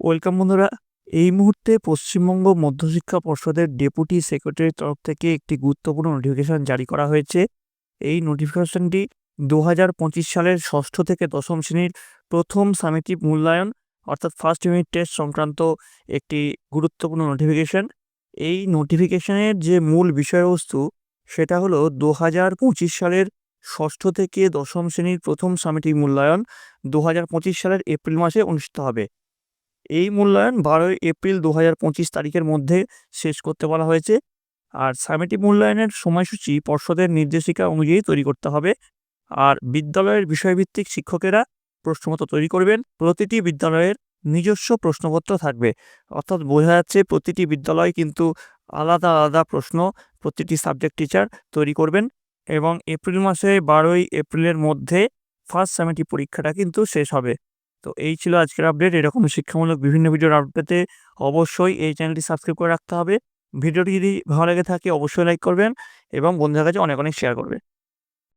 Welcome বন্ধুরা। এই মুহূর্তে পশ্চিমবঙ্গ মধ্যশিক্ষা পর্ষদের ডেপুটি সেক্রেটারির তরফ থেকে একটি গুরুত্বপূর্ণ নোটিফিকেশন জারি করা হয়েছে। এই নোটিফিকেশনটি দু হাজার পঁচিশ সালের ষষ্ঠ থেকে দশম শ্রেণির প্রথম সামেটিক মূল্যায়ন অর্থাৎ ফার্স্ট ইউনিট টেস্ট সংক্রান্ত একটি গুরুত্বপূর্ণ নোটিফিকেশন এই নোটিফিকেশনের যে মূল বিষয়বস্তু, সেটা হলো দু হাজার পঁচিশ সালের ষষ্ঠ থেকে দশম শ্রেণির প্রথম সামেটিক মূল্যায়ন। দু হাজার পঁচিশ সালের এপ্রিল মাসে অনুষ্ঠিত হবে। এই মূল্যায়ন বারোই এপ্রিল দু হাজার পঁচিশ তারিখের মধ্যে শেষ করতে বলা হয়েছে। আর সামেটিক মূল্যায়নের সময়সূচি পর্ষদের নির্দেশিকা অনুযায়ী তৈরি করতে হবে। আর বিদ্যালয়ের বিষয়ভিত্তিক শিক্ষকেরা প্রশ্নপত্র তৈরি করবেন। প্রতিটি বিদ্যালয়ের নিজস্ব প্রশ্নপত্র থাকবে। অর্থাৎ বোঝা যাচ্ছে প্রতিটি বিদ্যালয় কিন্তু আলাদা আলাদা প্রশ্ন প্রতিটি সাবজেক্ট টিচার তৈরি করবেন। এবং এপ্রিল মাসে বারোই এপ্রিলের মধ্যে ফার্স্ট সামেটিক পরীক্ষাটা কিন্তু শেষ হবে। তো এই ছিল আজকের আপডেট এরকম শিক্ষামূলক বিভিন্ন ভিডিওর আপডেট পেতে অবশ্যই এই চ্যানেলটি সাবস্ক্রাইব করে রাখতে হবে। ভিডিওটি যদি ভালো লেগে থাকে, অবশ্যই লাইক করবেন এবং বন্ধুদের কাছে অনেক অনেক শেয়ার করবে